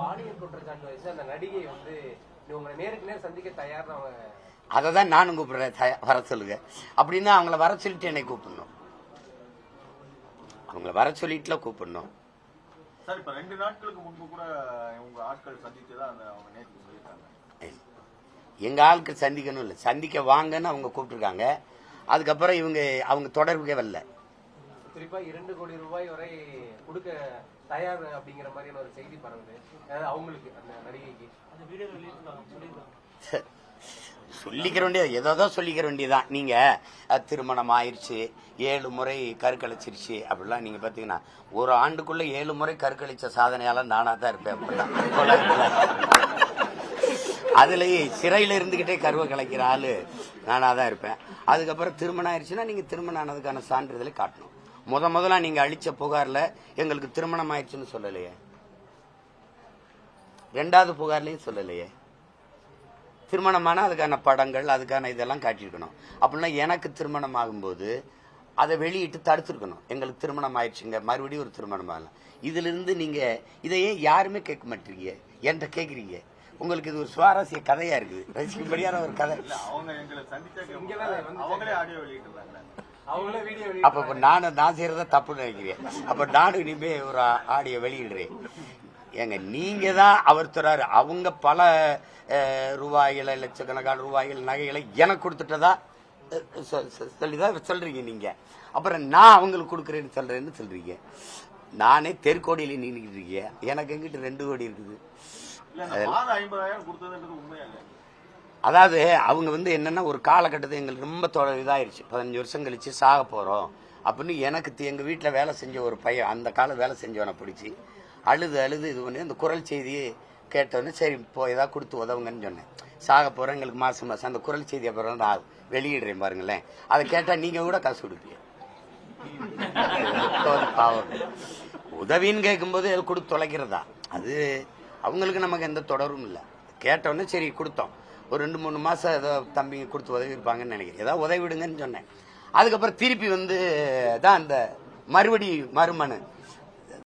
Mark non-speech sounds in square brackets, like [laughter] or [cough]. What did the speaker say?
பாலியல் குற்றச்சாட்டு வச்சு அந்த நடிகை வந்து உங்களை நேருக்கு நேர் சந்திக்க அவங்க அதை தான் நானும் கூப்பிடுறேன். வர சொல்லுங்க. அப்படின்னா அவங்கள வர சொல்லிட்டு என்னை கூப்பிடணும். அவங்கள வர சொல்லிட்டுல கூப்பிடணும். சார் இப்ப ரெண்டு நாட்களுக்கு முன்பு கூட உங்க ஆட்கள் சந்தித்து தான் அந்த அவங்க நேற்று சொல்லியிருக்காங்க. எங்க ஆளுக்கு சந்திக்கணும் இல்லை. சந்திக்க வாங்கன்னு அவங்க கூப்பிட்டுருக்காங்க. அதுக்கப்புறம் இவங்க அவங்க தொடர்புக்கே வரல. குறிப்பா இரண்டு கோடி ரூபாய் வரை கொடுக்க தயார் அப்படிங்கிற மாதிரியான ஒரு செய்தி பரவுது. அதாவது அவங்களுக்கு அந்த நடிகைக்கு. சொல்லிக்கிற வேண்டியது ஏதோ சொல்லிக்கிற வேண்டியதுதான். நீங்க அஹ், திருமணம் ஆயிருச்சு ஏழு முறை கருக்கழிச்சிருச்சு அப்படிலாம் நீங்க பாத்தீங்கன்னா ஒரு ஆண்டுக்குள்ள ஏழு முறை கருக்கழிச்ச சாதனையால நானா தான் இருப்பேன் அப்படிலாம். அதுலயே சிறையில இருந்துகிட்டே கருவை கலைக்கிற ஆளு நானா தான் இருப்பேன். அதுக்கப்புறம் திருமணம் ஆயிடுச்சுன்னா நீங்க திருமணம் ஆனதுக்கான சான்றிதழை காட்டணும். முத முதல்ல நீங்க அளிச்ச புகார்ல எங்களுக்கு திருமணம் ஆயிடுச்சுன்னு சொல்லலையே. ரெண்டாவது புகார்லயும் சொல்லலையே. திருமணமான அதுக்கான படங்கள் அதுக்கான இதெல்லாம் காட்டியிருக்கணும். அப்படின்னா எனக்கு திருமணம் ஆகும்போது அதை வெளியிட்டு தடுத்துருக்கணும். எங்களுக்கு திருமணம் ஆயிடுச்சுங்க மறுபடியும் ஒரு திருமணம் ஆகலாம் இதுல இருந்து நீங்க இதையே யாருமே கேட்க மாட்டீங்க? என்கிட்ட கேக்குறீங்க. உங்களுக்கு இது ஒரு சுவாரஸ்ய கதையா இருக்குது. ரசிக்கும்படியான ஒரு கதை. அவங்க எங்களை சந்திச்சா இங்கதான் வந்து அவங்களே ஆடியோ வீடியோ அப்ப இப்ப நானும் நான் செய்யறத தப்புன்னு நினைக்கிறேன் அப்ப நானும் இனிமே ஒரு ஆடியோ வெளியிடுறேன். ஏங்க நீங்க தான் அவர் தராரு. அவங்க பல ரூபாய்களை லட்சக்கணக்கான ரூபாய்கள் நகைகளை எனக்கு கொடுத்துட்டதா? அஹ், சொ- சொ- சொல்லிதான் சொல்றீங்க நீங்க. அப்புறம் நான் அவங்களுக்கு கொடுக்குறேன்னு சொல்றேன்னு சொல்றீங்க. நானே தெருக்கோடியில நின்றுக்கிட்டு இருக்கேன். எனக்கு எங்கிட்ட ரெண்டு கோடி இருக்குது? அதாவது அவங்க வந்து என்னென்னா ஒரு காலகட்டத்தில் எங்களுக்கு ரொம்ப தொடர் இதாயிருச்சு. பதினஞ்சு வருஷம் கழித்து சாக போகிறோம் அப்படின்னு எனக்கு எங்கள் வீட்டில் வேலை செஞ்ச ஒரு பையன் அந்த காலம் வேலை செஞ்சவனை பிடிச்சி அழுது அழுது இது பண்ணி அந்த குரல் செய்தியை கேட்டோன்னே சரி இப்போ ஏதாவது கொடுத்து உதவுங்கன்னு சொன்னேன். சாக போகிறோம் எங்களுக்கு மாதம் மாதம் அந்த குரல் செய்தி அப்புறம் நான் வெளியிடுறேன் பாருங்களேன். அதை கேட்டால் நீங்கள் கூட காசு கொடுப்பீங்க. [laughs] பாவம். உதவின்னு கேட்கும்போது அது கொடுத்து தொலைக்கிறதா? அது அவங்களுக்கு நமக்கு எந்த தொடரும் இல்லை. கேட்டோன்னே சரி கொடுத்தோம். ஒரு ரெண்டு மூணு மாதம் ஏதோ தம்பிங்க கொடுத்து உதவி இருப்பாங்கன்னு நினைக்கிறேன். ஏதோ உதவி விடுங்கன்னு சொன்னேன். அதுக்கப்புறம் திருப்பி வந்து தான் அந்த மறுபடி மறுமனு